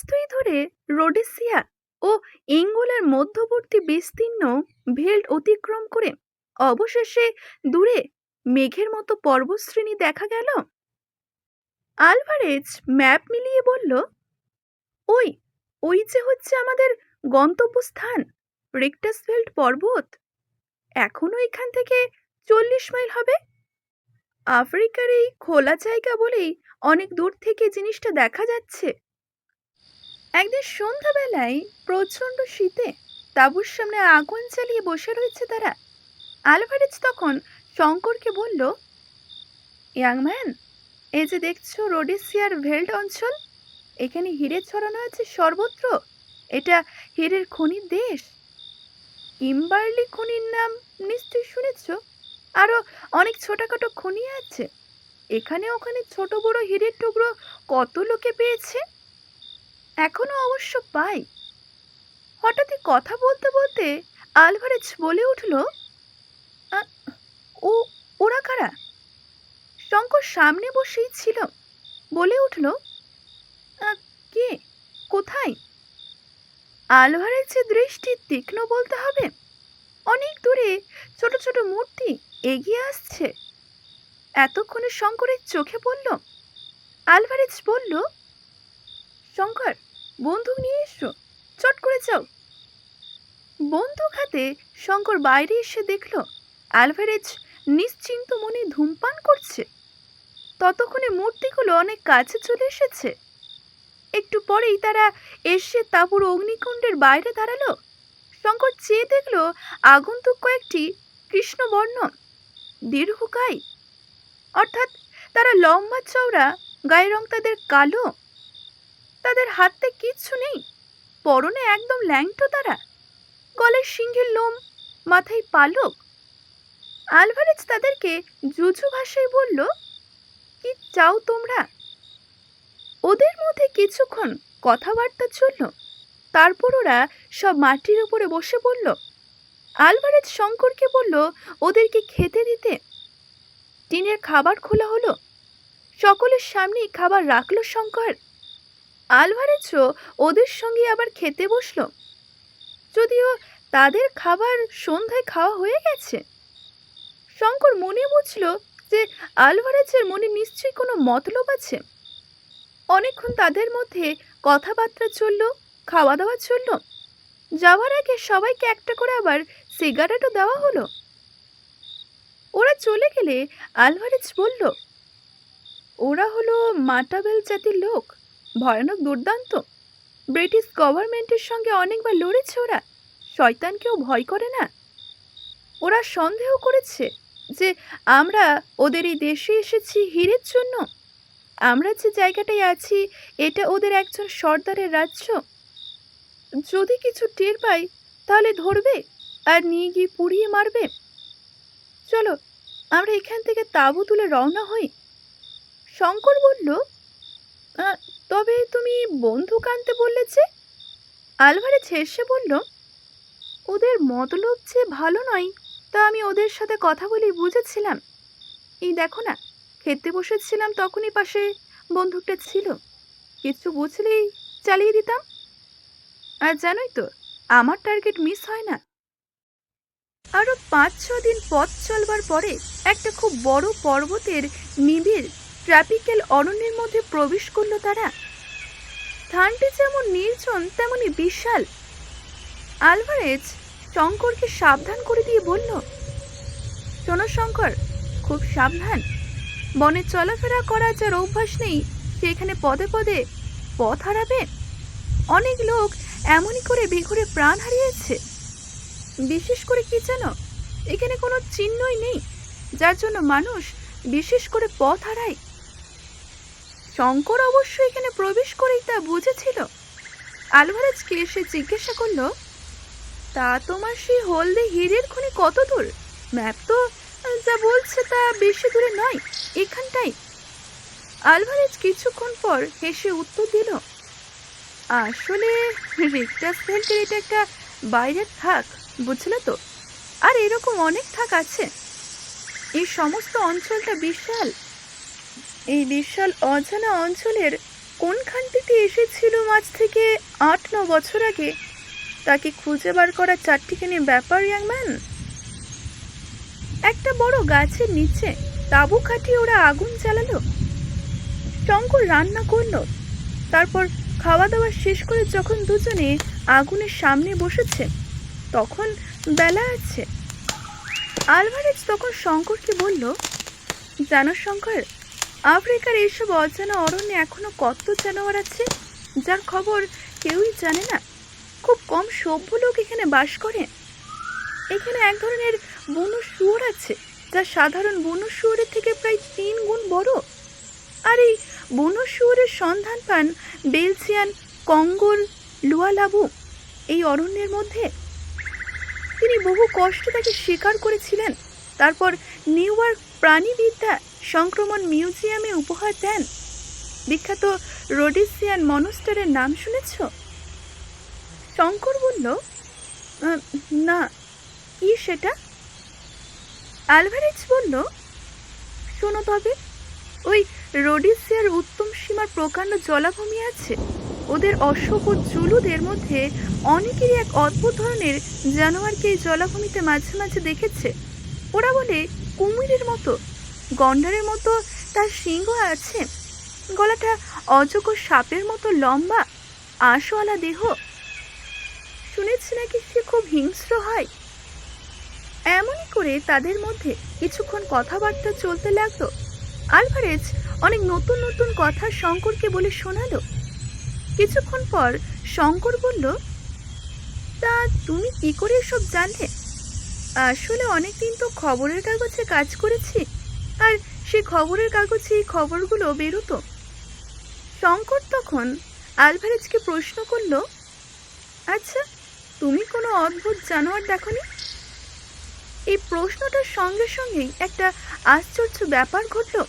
দুই ধরে রোডেসিয়া ও ইঙ্গোলার মধ্যবর্তী বিস্তীর্ণ ভেল্ট অতিক্রম করে অবশেষে দূরে মেঘের মতো পর্বতশ্রেণী দেখা গেল। আলভারেজ ম্যাপ মিলিয়ে বলল, ওই ওই যে হচ্ছে আমাদের গন্তব্যস্থান রিক্টাসফেল্ড পর্বত। এখনও এখান থেকে চল্লিশ মাইল হবে। আফ্রিকার এই খোলা জায়গা বলেই অনেক দূর থেকে জিনিসটা দেখা যাচ্ছে। একদিন সন্ধ্যাবেলায় প্রচণ্ড শীতে তাঁবুর সামনে আগুন চালিয়ে বসে রয়েছে তারা। আলভারেজ তখন শঙ্করকে বলল ইয়াংম্যান এই যে দেখছ রোডেসিয়ার ভেল্ট অঞ্চল, এখানে হিরে ছড়ানো আছে সর্বত্র। এটা হিরের খনির দেশ। কিম্বার্লি খনির নাম নিশ্চয়ই শুনেছ? আরও অনেক ছোটখাটো খনি আছে। এখানে ওখানে ছোট বড় হিরের টুকরো কত লোকে পেয়েছে? এখনও অবশ্য পাই। হঠাৎই কথা বলতে বলতে আলভারেজ বলে উঠল ও ওরা কারা? শঙ্কর সামনে বসেই ছিল বলে উঠল "আ, কে? কোথায়? আলভারেজের দৃষ্টি তীক্ষ্ণ বলতে হবে অনেক দূরে ছোট ছোট মূর্তি এগিয়ে আসছে। এতক্ষণে শঙ্করের চোখে পড়ল আলভারেজ বলল শঙ্কর, বন্দুক নিয়ে এসো। চট করে যাও। বন্দুক হাতে শঙ্কর বাইরে এসে দেখল, আলভারেজ নিশ্চিন্ত মনে ধূমপান করছে। ততক্ষণে মূর্তিগুলো অনেক কাছে চলে এসেছে। একটু পরেই তারা এসে তাঁবুর অগ্নিকুণ্ডের বাইরে দাঁড়াল। শঙ্কর চেয়ে দেখল, আগন্তুক কয়েকটি কৃষ্ণবর্ণ, দীর্ঘকায়। অর্থাৎ তারা লম্বা চওড়া, গায়ের রং তাদের কালো। তাদের হাতে কিচ্ছু নেই। পরনে একদম ল্যাংটো তারা। গলের সিংহের লোম, মাথায় পালক। আলভারেজ তাদেরকে জুজু ভাষায় বলল, কি চাও তোমরা? ওদের মধ্যে কিছুক্ষণ কথাবার্তা চলল। তারপর ওরা সব মাটির উপরে বসে পড়ল। আলভারেজ শঙ্করকে বলল, ওদেরকে খেতে দিতে। টিনের খাবার খোলা হলো। সকলের সামনেই খাবার রাখল শঙ্কর। আলভারেজও ওদের সঙ্গে আবার খেতে বসল? যদিও তাদের খাবার সন্ধ্যায় খাওয়া হয়ে গেছে। শঙ্কর মনে বুঝল যে আলভারেজের মনে নিশ্চয়ই কোনো মতলব আছে। অনেকক্ষণ তাদের মধ্যে কথাবার্তা চলল খাওয়া দাওয়া চলল। যাওয়ার আগে সবাইকে একটা করে আবার সিগারেটও দেওয়া হলো। ওরা চলে গেলে আলভারেজ বলল, ওরা হলো মাটাবেল জাতির লোক। ভয়ানক দুর্দান্ত। ব্রিটিশ গভর্নমেন্টের সঙ্গে অনেকবার লড়েছে ওরা। শয়তানকেও ভয় করে না? ওরা সন্দেহ করেছে যে আমরা ওদের এই দেশে এসেছি হীরের জন্য। আমরা যে জায়গাটায় আছি এটা ওদের একজন সর্দারের রাজ্য। যদি কিছু টের পাই তাহলে ধরবে আর নিয়ে গিয়ে পুড়িয়ে মারবে। চলো আমরা এখান থেকে তাঁবু তুলে রওনা হই। শঙ্কর বলল "আহ, তবে তুমি বন্দুক আনতে বললে যে আলভারেজ হেসে বলল, ওদের মতলব যে ভালো নয়, তা আমি ওদের সাথে কথা বলি বুঝেছিলাম। এই দেখো না, খেতে বসেছিলাম তখনই পাশে বন্দুকটা ছিল। কিছু বুঝলেই চালিয়ে দিতাম। আর জানোই তো, আমার টার্গেট মিস হয় না। আরও পাঁচ ছ দিন পথ চলবার পরে একটা খুব বড় পর্বতের নিবিড় ট্র্যাপিক্যাল অরণ্যের মধ্যে প্রবেশ করল তারা। স্থানটি যেমন নির্জন, তেমনি বিশাল। আলভারেজ শঙ্করকে সাবধান করে দিয়ে বলল, শোনো শঙ্কর, খুব সাবধান। বনে চলাফেরা করা যার অভ্যাস নেই, সে এখানে পদে পদে পথ হারাবে। অনেক লোক এমনই করে বেঘরে প্রাণ হারিয়েছে। বিশেষ করে কি জানো, এখানে কোনো চিহ্নই নেই, যার জন্য মানুষ বিশেষ করে পথ হারায়। শঙ্কর অবশ্য এখানে প্রবেশ করেই তা বুঝেছিল। আলভারেজকে এসে জিজ্ঞাসা করল, তা তোমার সেই হলদে হীরের খনি কত দূর? ম্যাপ তো, যা বলছে তা বেশি দূরে নয়, এখানটাই। আলভারেজ কিছুক্ষণ পর হেসে উত্তর দিল, আসলে রিক্টাস ফেল্টের এটা একটা বাইরের থাক, বুঝলে তো? আর এরকম অনেক থাক আছে। এই সমস্ত অঞ্চলটা বিশাল এই বিশাল অজানা অঞ্চলের কোনখান থেকে এসেছিল মাঝ থেকে আট, ন বছর আগে? তাকে খুঁজে বার করা চারটিখানি ব্যাপার ইয়াংম্যান একটা বড় গাছের নিচে তাঁবু খাটিয়ে ওরা আগুন জ্বালালো। শঙ্কর রান্না করল। তারপর খাওয়া দাওয়া শেষ করে যখন দুজনে আগুনের সামনে বসেছে, তখন বেলা আছে। আলভারেজ তখন শঙ্করকে বলল, জানো শঙ্কর আফ্রিকার এইসব অজানা অরণ্যে এখনও কত জানোয়ার আছে? যার খবর কেউই জানে না। খুব কম সভ্য লোক এখানে বাস করে। এখানে এক ধরনের বন্য শুয়োর আছে, যা সাধারণ বন্য শুয়োরের থেকে প্রায় তিন গুণ বড়। আর এই বন্য শুয়োরের সন্ধান পান বেলজিয়ান কঙ্গোর লুয়ালাবু, এই অরণ্যের মধ্যে। তিনি বহু কষ্টে তাকে শিকার করেছিলেন। তারপর নিউ ইয়র্ক প্রাণীবিদ্যা সংক্রমণ মিউজিয়ামে উপহার দেন। বিখ্যাত রোডিসিয়ান মনস্টারের নাম শুনেছ? শঙ্কর বলল না, কি সেটা? অ্যালভারেজ বলল, শোনো তবে, ওই রোডিসিয়ার উত্তম সীমার প্রকাণ্ড জলাভূমি আছে। ওদের অশোক ও জুলুদের মধ্যে অনেকেরই এক অদ্ভুত ধরনের জানোয়ারকে এই জলাভূমিতে মাঝে মাঝে দেখেছে। ওরা বলে কুমিরের মতো। গন্ডারের মতো তার সিংহ আছে। গলাটা অযোগ্য সাপের মতো লম্বা, আঁশওয়ালা দেহ। শুনেছি নাকি সে খুব হিংস্র হয়। এমনই করে তাদের মধ্যে কিছুক্ষণ কথাবার্তা চলতে লাগল। আলভারেজ অনেক নতুন নতুন কথা শঙ্করকে বলে শোনালো। কিছুক্ষণ পর শঙ্কর বলল, তা তুমি কি করে এসব জানলে? আসলে অনেকদিন তো খবরের কাগজে কাজ করেছি। আর সেই খবরের কাগজে এই খবরগুলো বেরোতো। শঙ্কর তখন আলভারেজকে প্রশ্ন করল আচ্ছা তুমি কোনো অদ্ভুত জানোয়ার দেখনি? এই প্রশ্নটার সঙ্গে সঙ্গেই একটা আশ্চর্য ব্যাপার ঘটল।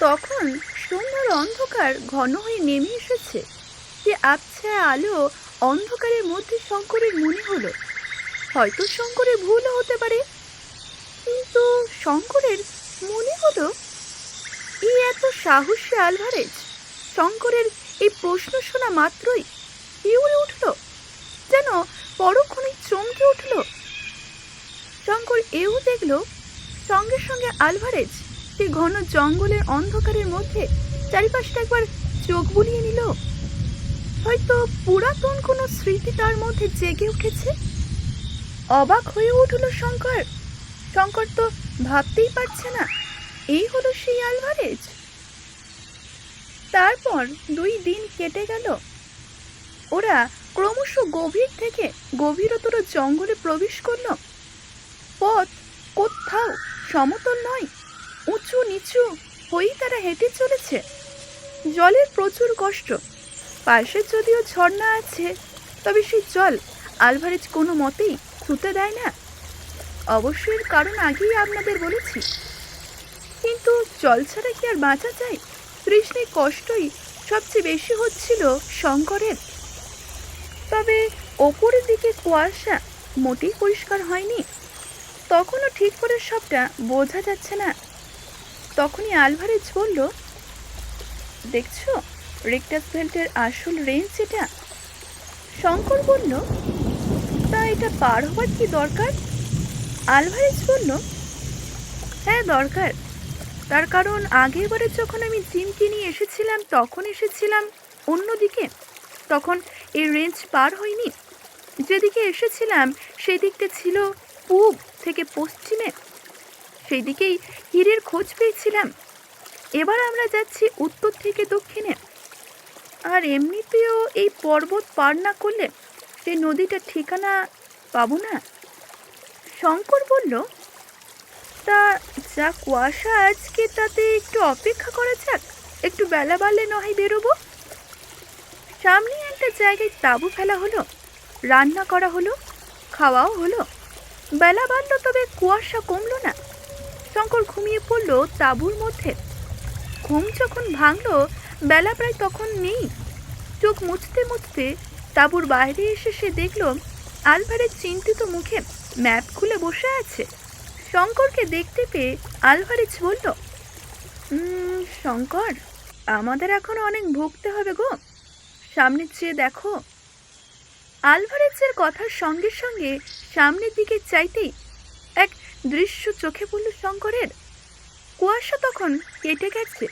তখন সুন্দর অন্ধকার ঘন হয়ে নেমে এসেছে। যে আবছা আলো অন্ধকারের মধ্যে শঙ্করের মনে হলো। হয়তো শঙ্করের ভুলও হতে পারে। কিন্তু শঙ্করের মনে হলো এই এত সাহসী আলভারেজ শঙ্করের এই প্রশ্ন শোনা মাত্রই শিউরে উঠল, যেন পরক্ষণে চমকে উঠল। শঙ্কর এও দেখল, সঙ্গে সঙ্গে আলভারেজ সেই ঘন জঙ্গলের অন্ধকারের মধ্যে চারিপাশটা একবার চোখ বুলিয়ে নিল। হয়তো পুরাতন কোনো স্মৃতি তার মধ্যে জেগে উঠেছে? অবাক হয়ে উঠল শঙ্কর। শঙ্কর তো ভাবতেই পারছে না। এই হলো সেই আলভারেজ। তারপর দুই দিন কেটে গেল। ওরা ক্রমশ গভীর থেকে গভীরতর জঙ্গলে প্রবেশ করল। পথ কোথাও সমতল নয়, উঁচু নিচু হয়েই তারা হেঁটে চলেছে। জলের প্রচুর কষ্ট। পাশে যদিও ঝর্ণা আছে, তবে সেই জল আলভারেজ কোনো মতেই ছুতে দেয় না। অবশ্যই কারণ আগেই আপনাদের বলেছি। কিন্তু জল ছাড়া কি আর বাঁচা যায়? তৃষ্ণে কষ্টই সবচেয়ে বেশি হচ্ছিল শঙ্করের। তবে ওপরের দিকে কুয়াশা মোটেই পরিষ্কার হয়নি। তখনও ঠিক করে সবটা বোঝা যাচ্ছে না। তখনই আলভারেজ বলল, দেখছ, রিক্টাস বেল্টের আসল রেঞ্জ এটা? শঙ্কর বলল, তা এটা পার হওয়ার কি দরকার? আলভারেজ বলল হ্যাঁ দরকার। তার কারণ আগেরবারে যখন আমি জিমকে নিয়ে এসেছিলাম, তখন এসেছিলাম অন্যদিকে। তখন এই রেঞ্জ পার হয়নি। যেদিকে এসেছিলাম সেই দিকটা ছিল পূব থেকে পশ্চিমে। সেই দিকেই হীরের খোঁজ পেয়েছিলাম। এবার আমরা যাচ্ছি উত্তর থেকে দক্ষিণে। আর এমনিতেও এই পর্বত পার না করলে সেই নদীটা ঠিকানা পাবো না। শঙ্কর বলল, তা যা কুয়াশা আজকে তাতে একটু অপেক্ষা করা যাক। একটু বেলা বাড়লে নয় বেরোবো? সামনে একটা জায়গায় তাঁবু ফেলা হলো, রান্না করা হলো, খাওয়াও হলো। বেলা বাড়লো তবে কুয়াশা কমলো না। শঙ্কর ঘুমিয়ে পড়ল তাঁবুর মধ্যে। ঘুম যখন ভাঙলো, বেলা প্রায় তখন নেই। চোখ মুছতে মুছতে তাঁবুর বাইরে এসে সে দেখল আলভারেজ চিন্তিত মুখে ম্যাপ খুলে বসে আছে। শঙ্করকে দেখতে পেয়ে আলভারেজ বলল শঙ্কর, আমাদের এখন অনেক ভুগতে হবে গো। সামনে চেয়ে দেখো। আলভারেজের কথার সঙ্গে সঙ্গে সামনের দিকে চাইতেই এক দৃশ্য চোখে পড়ল শঙ্করের। কুয়াশা তখন কেটে গেছে।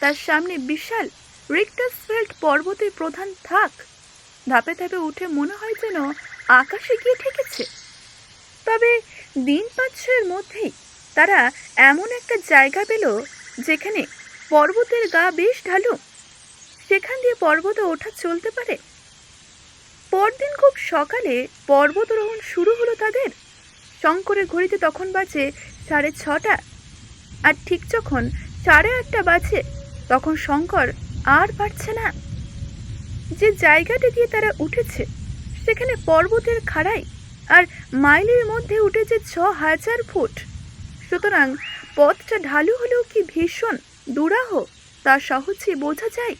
তার সামনে বিশাল রিক্টাসফেল্ড পর্বতের প্রধান থাক। ধাপে ধাপে উঠে মনে হয় যেন আকাশে গিয়ে ঠেকেছে। তবে দিন পাঁচ ছয়ের মধ্যেই তারা এমন একটা জায়গা পেল যেখানে পর্বতের গা বেশ ঢালু। সেখান দিয়ে পর্বতে ওঠা চলতে পারে। পরদিন খুব সকালে পর্বতারোহণ শুরু হলো তাদের। শঙ্করের ঘড়িতে তখন বাজে সাড়ে ছটা। আর ঠিক যখন সাড়ে আটটা বাজে, তখন শঙ্কর আর পারছে না। যে জায়গাটা দিয়ে তারা উঠেছে, সেখানে পর্বতের খাড়াই আর মাইলের মধ্যে উঠেছে ছ হাজার ফুট। সুতরাং পথটা ঢালু হলেও কি ভীষণ দুরাহ, তা সহজে বোঝা যায়।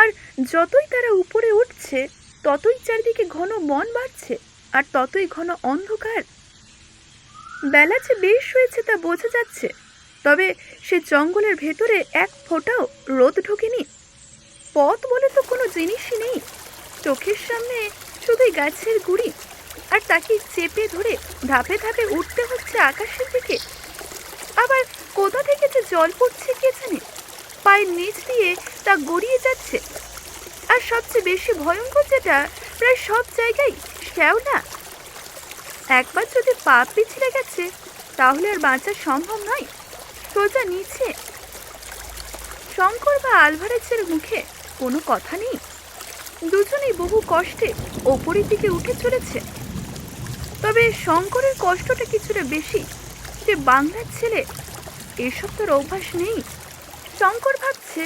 আর যতই তারা উপরে উঠছে, ততই চারিদিকে ঘন বন বাড়ছে, আর ততই ঘন অন্ধকার। বেলা যে বেশ হয়েছে তা বোঝা যাচ্ছে, তবে সে জঙ্গলের ভেতরে এক ফোঁটাও রোদ ঢোকেনি। পথ বলে তো কোনো জিনিসই নেই। চোখের সামনে শুধুই গাছের গুড়ি। আর তাকে চেপে ধরে ধাপে ধাপে উঠতে হচ্ছে আকাশের দিকে। আবার কোথা থেকে যে জল পড়ছে কে জানে? পায়ের নিচ দিয়ে তা গড়িয়ে যাচ্ছে। আর সবচেয়ে বেশি ভয়ঙ্কর যেটা, প্রায় সব জায়গায় শ্যাওলা একবার যদি পা পিছলে গেছে, তাহলে আর বাঁচা সম্ভব নয়। সোজা নিচে। শঙ্কর বা আলভারেজের মুখে কোনো কথা নেই। দুজনেই বহু কষ্টে ওপরের দিকে উঠে চলেছে। তবে শঙ্করের কষ্টটা কিছুটা বেশি সে বাংলার ছেলে, এসব তোর অভ্যাস নেই। শঙ্কর ভাবছে,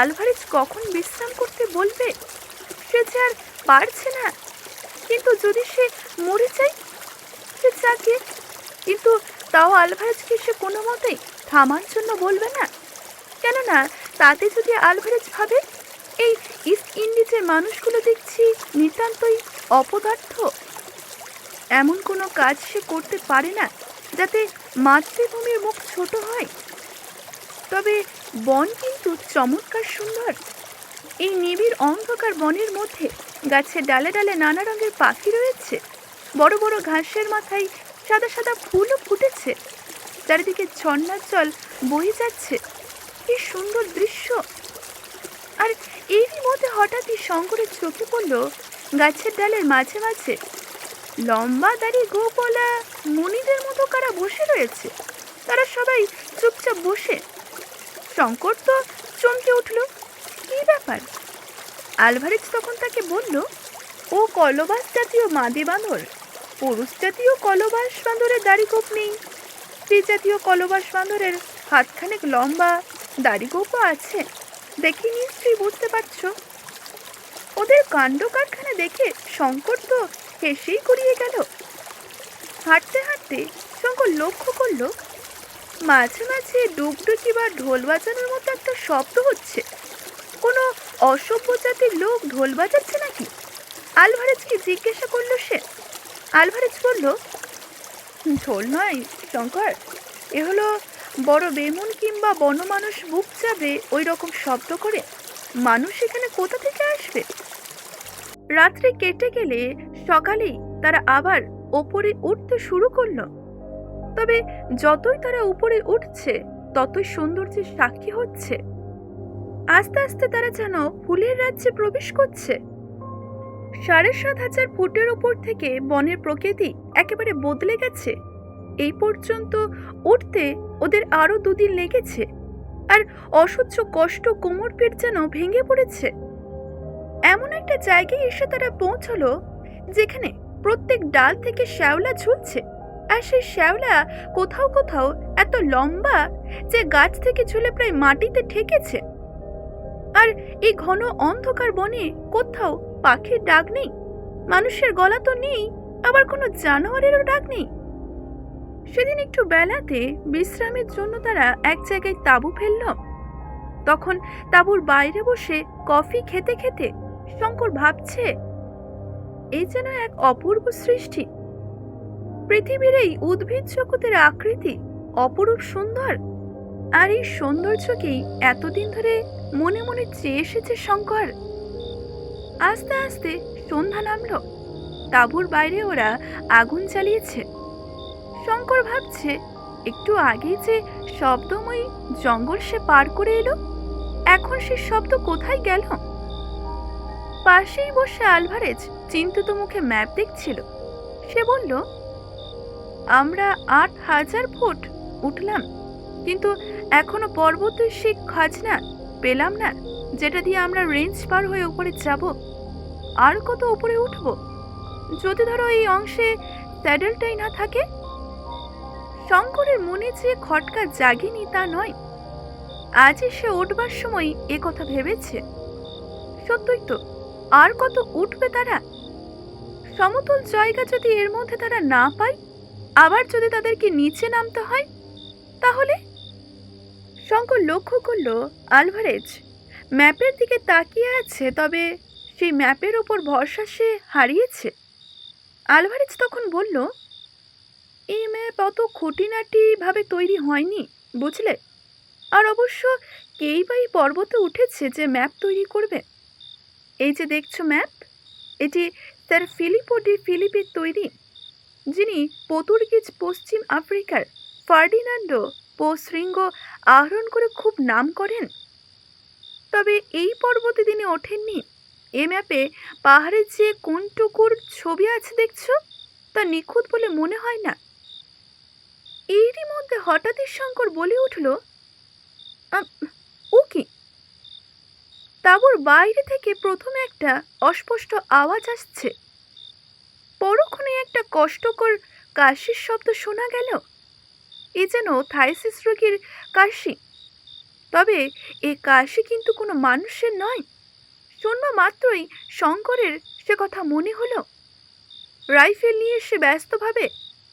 আলভারেজ কখন বিশ্রাম করতে বলবে? সে যে আর পারছে না। কিন্তু যদি সে মরে যায়, সে চাকে কিন্তু তাও আলভারেজকে সে কোনো মতেই থামার জন্য বলবে না? কেননা তাতে যদি আলভারেজ ভাবে, এই ইস্ট ইন্ডিজের মানুষগুলো দেখছি নিতান্তই অপদার্থ। এমন কোনো কাজ সে করতে পারে না যাতে মাতৃভূমির মুখ ছোট হয়। তবে বন কিন্তু চমৎকার সুন্দর। এই নিবিড় অন্ধকার বনের মধ্যে গাছের ডালে ডালে নানা রঙের পাখি রয়েছে। বড় বড় ঘাসের মাথায় সাদা সাদা ফুলও ফুটেছে। চারিদিকে ঝর্ণার জল বয়ে যাচ্ছে। কি সুন্দর দৃশ্য। আর এরই মধ্যে হঠাৎই শঙ্করের চোখে পড়ল গাছের ডালের মাঝে মাঝে লম্বা দাড়ি গোপলা মণিদের মতো কারা বসে রয়েছে? তারা সবাই চুপচাপ বসে। শঙ্কর তো চমকে উঠল, কি ব্যাপার? আলভারেজ তখন তাকে বলল, ও কলবাস জাতীয় মাদি বাঁদর। পুরুষ জাতীয় কলবাস বাঁদরের দাড়ি গোপ নেই। স্ত্রী জাতীয় কলবাস বাঁদরের হাতখানেক লম্বা দাড়ি গোপও আছে। দেখি নিশ্চয়ই বুঝতে পারছ। ওদের কাণ্ড কারখানা দেখে শঙ্কর তো হেসেই করিয়ে গেল। হাঁটতে হাঁটতে শঙ্কর লক্ষ্য করল, মাঝে মাঝে ডুগডুগি বা ঢোল বাজানোর মতো একটা শব্দ হচ্ছে। কোনো অসভ্য জাতির লোক ঢোল বাজাচ্ছে নাকি? আলভারেজকে জিজ্ঞাসা করল সে? আলভারেজ বলল, ঢোল নয়, শঙ্কর। এ হলো বড় বেমন কিংবা বনমানুষ বুক যাবে ওই রকম শব্দ করে। মানুষ এখানে কোথা থেকে আসবে? রাত্রি কেটে গেলে সকালেই তারা আবার ওপরে উঠতে শুরু করল। তবে যতই তারা উপরে উঠছে, ততই সৌন্দর্যের সাক্ষী হচ্ছে। আস্তে আস্তে তারা যেন ফুলের রাজ্যে প্রবেশ করছে। সাড়ে সাত হাজার ফুটের ওপর থেকে বনের প্রকৃতি একেবারে বদলে গেছে। এই পর্যন্ত উঠতে ওদের আরও দুদিন লেগেছে, আর অসহ্য কষ্ট কোমর পিঠ যেন ভেঙে পড়েছে। এমন একটা জায়গায় এসে তারা পৌঁছলো যেখানে প্রত্যেক ডাল থেকে শ্যাওলা ঝুলছে। আর সেই শ্যাওলা কোথাও কোথাও এত লম্বা যে গাছ থেকে ঝুলে প্রায় মাটিতে ঠেকেছে। আর এই ঘন অন্ধকার বনে কোথাও পাখির ডাক নেই। মানুষের গলা তো নেই, আবার কোনো জানোয়ারেরও ডাক নেই। সেদিন একটু বেলাতে বিশ্রামের জন্য তারা এক জায়গায় তাঁবু ফেলল। তখন তাঁবুর বাইরে বসে কফি খেতে খেতে শঙ্কর ভাবছে এই যেন এক অপূর্ব সৃষ্টি। পৃথিবীর এই উদ্ভিদ জগতের আকৃতি অপরূপ সুন্দর। আর এই সৌন্দর্যকেই এতদিন ধরে মনে মনে চেয়ে এসেছে শঙ্কর। আস্তে আস্তে সন্ধ্যা নামল। তাঁবুর বাইরে ওরা আগুন চালিয়েছে শঙ্কর ভাবছে, একটু আগে যে শব্দময়ী জঙ্গল সে পার করে এলো, এখন সে শব্দ কোথায় গেল? পাশেই বসে আলভারেজ চিন্তিত মুখে ম্যাপ দেখছিল। সে বলল, আমরা আট হাজার ফুট উঠলাম, কিন্তু এখনও পর্বতের সেই খাজনা পেলাম না, যেটা দিয়ে আমরা রেঞ্জ পার হয়ে উপরে যাব। আর কত উপরে উঠব? যদি ধরো এই অংশে স্যাডেলটাই না থাকে? শঙ্করের মনে যে খটকা জাগেনি তা নয়। আজই সে উঠবার সময় এ কথা ভেবেছে। সত্যই তো আর কত উঠবে তারা? সমতল জায়গা যদি এর মধ্যে তারা না পায়, আবার যদি তাদেরকে নিচে নামতে হয়, তাহলে? শঙ্কর লক্ষ্য করল, আলভারেজ, ম্যাপের দিকে তাকিয়ে আছে, তবে সেই ম্যাপের ওপর ভরসা সে হারিয়েছে। আলভারেজ তখন বলল, এই ম্যাপ অত খুঁটিনাটি ভাবে তৈরি হয়নি, বুঝলে? আর অবশ্য কেই বা এই পর্বতে উঠেছে যে ম্যাপ তৈরি করবে? এই যে দেখছ ম্যাপ এটি স্যার ফিলিপো ডি ফিলিপের তৈরি যিনি পর্তুগিজ পশ্চিম আফ্রিকার ফার্ডিনান্ডো পো শৃঙ্গ আহরণ করে খুব নাম করেন। তবে এই পর্বতে তিনি ওঠেননি। এ ম্যাপে পাহাড়ের যে কোনটুকুর ছবি আছে দেখছ তা নিখুঁত বলে মনে হয় না। এরই মধ্যে হঠাৎই শঙ্কর বলে উঠল "আম, ও কি? তাঁবুর বাইরে থেকে প্রথমে একটা অস্পষ্ট আওয়াজ আসছে। পরক্ষণে একটা কষ্টকর কাশির শব্দ শোনা গেল। এ যেন থাইসিস রোগীর কাশি। তবে এ কাশি কিন্তু কোনো মানুষের নয় শূন্য মাত্রই শঙ্করের সে কথা মনে হলো। রাইফেল নিয়ে সে ব্যস্তভাবে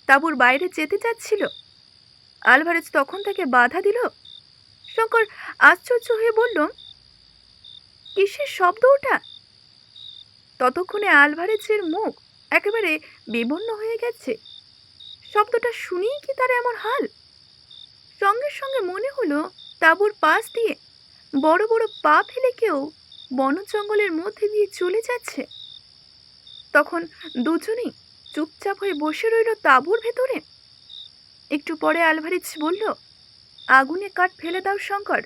তাঁবুর বাইরে যেতে যাচ্ছিল আলভারেজ তখন তাকে বাধা দিল। শঙ্কর আশ্চর্য হয়ে বলল কিসের শব্দ ওটা? ততক্ষণে আলভারেজের মুখ একেবারে বিবন্ন হয়ে গেছে। শব্দটা শুনেই কি তার এমন হাল? সঙ্গে সঙ্গে মনে হলো তাঁবুর পাশ দিয়ে বড় বড় পা ফেলে কেউ বন জঙ্গলের মধ্যে দিয়ে চলে যাচ্ছে। তখন দুজনেই চুপচাপ হয়ে বসে রইল তাঁবুর ভেতরে। একটু পরে আলভারেজ বলল, আগুনে কাঠ ফেলে দাও, শঙ্কর।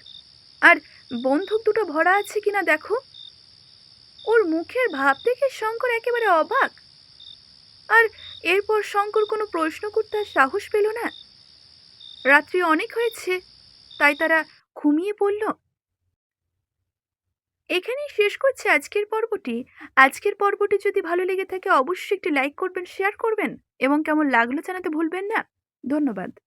আর বন্দুক দুটো ভরা আছে কিনা দেখো। ওর মুখের ভাব দেখে শঙ্কর একেবারে অবাক। আর এরপর শঙ্কর কোনো প্রশ্ন করতে আর সাহস পেল না। রাত্রি অনেক হয়েছে, তাই তারা ঘুমিয়ে পড়ল। এখানেই শেষ করছে আজকের পর্বটি। আজকের পর্বটি যদি ভালো লেগে থাকে, অবশ্যই একটি লাইক করবেন, শেয়ার করবেন, এবং কেমন লাগল জানাতে ভুলবেন না। ধন্যবাদ।